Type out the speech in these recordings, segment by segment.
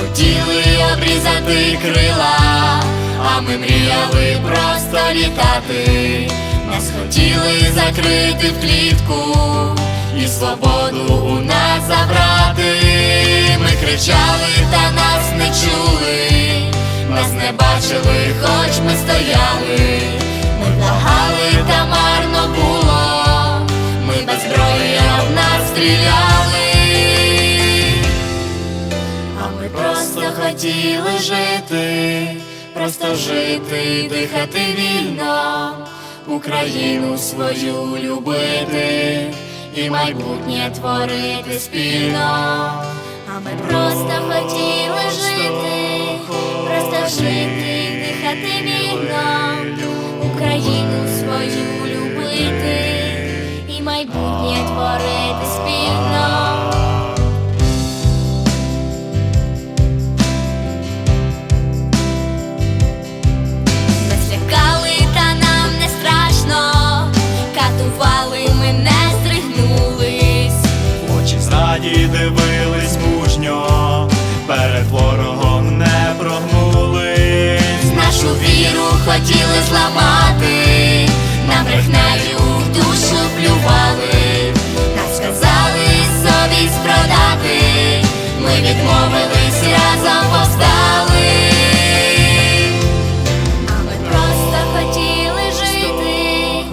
хотіли обрізати крила, а ми мріяли просто літати. Нас хотіли закрити в клітку і свободу у нас забрати. Ми кричали, та нас не чули, нас не бачили, хоч ми стояли. просто хотіли жити, просто жити, дихати вільно, Україну свою любити і майбутнє творити спільно. А ми просто хотіли жити, просто жити, дихати вільно, Україну свою любити і майбутнє творити спільно. Очі зраді дивились мужньо, перед ворогом не прогнулись. Нашу віру хотіли зламати, нам брехнею в душу плювали, нас сказали совість продати, ми відмовились разом повстали. А ми просто хотіли жити,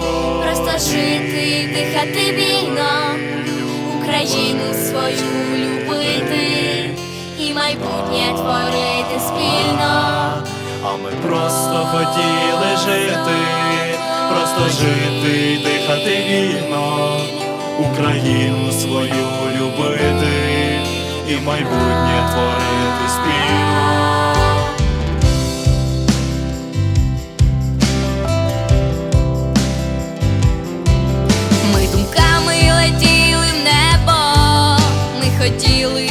просто жити, дихати вільно, Україну майбутнє творити спільно. А ми просто хотіли жити, просто жити, й дихати вільно, Україну свою любити і майбутнє творити спільно. Ми думками летіли в небо, ми хотіли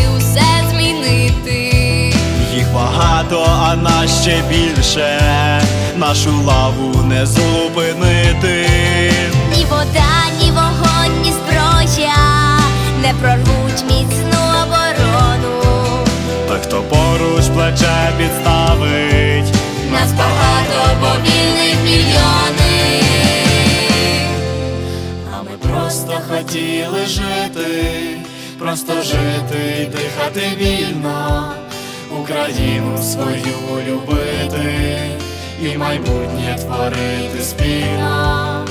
багато, а нас ще більше, нашу лаву не зупинити. Ні вода, ні вогонь, ні зброя не прорвуть міцну оборону. Той, хто поруч плече підставить, Нас багато, бо вільних мільйони. А ми просто хотіли жити, просто жити, й дихати вільно, Україну свою любити і майбутнє творити спільно.